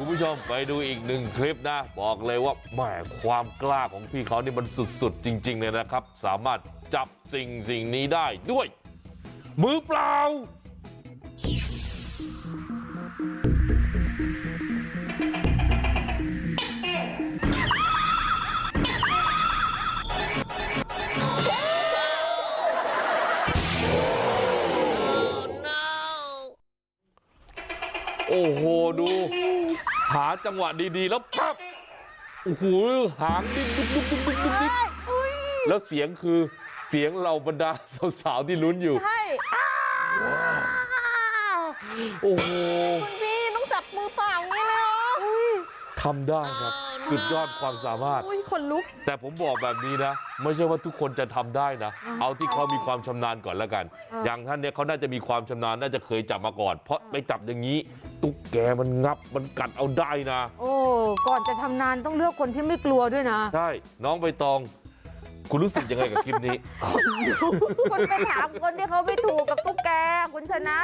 คุณผู้ชมไปดูอีกหนึ่งคลิปนะบอกเลยว่าแหมความกล้าของพี่เขานี่มันสุดๆจริงๆเลยนะครับ สามารถจับสิ่งสิ่งนี้ได้ด้วย มือเปล่า โอ้โหดู หาจังหวะดีๆแล้วปั๊บโอ้โหหางดิ้นดุ๊กดุ๊กดุ๊กดุ๊กดุ๊กดิ๊กแล้วเสียงคือเสียงเหล่าบรรดาสาวๆที่ลุ้นอยู่ใช่โอ้โหคุณพี่ต้องจับมือเปล่าอย่างนี้เลยเหรอทำได้ครับ สุดยอดความสามารถอุ้ยขนลุกแต่ผมบอกแบบนี้นะไม่ใช่ว่าทุกคนจะทำได้นะเอาที่เขามีความชำนาญก่อนแล้วกันอ่าอย่างท่านเนี่ยเขาน่าจะมีความชำนาญน่าจะเคยจับมาก่อนเพราะไปจับอย่างนี้ตุ๊กแกมันงับมันกัดเอาได้นะโอ้ก่อนจะทำนานต้องเลือกคนที่ไม่กลัวด้วยนะใช่น้องใบตองคุณรู้สึกยังไงกับคลิปนี้ คุณไปถามคนที่เขาไม่ถูกกับตุ๊กแกคุณชนะ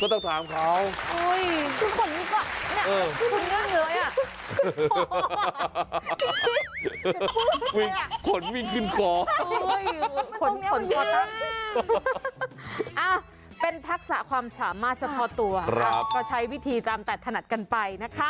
ก็ต้องถามเขาอุ้ยทุกคนนี่ก็เนี่ยเออคุณเรื่องเลยอะ วิ่งขนวิ่งขึ้นคอโอ้ยขนขนคอตั้งอะเป็นทักษะความสามารถเฉพาะตัวครับก็ใช้วิธีตามแต่ถนัดกันไปนะคะ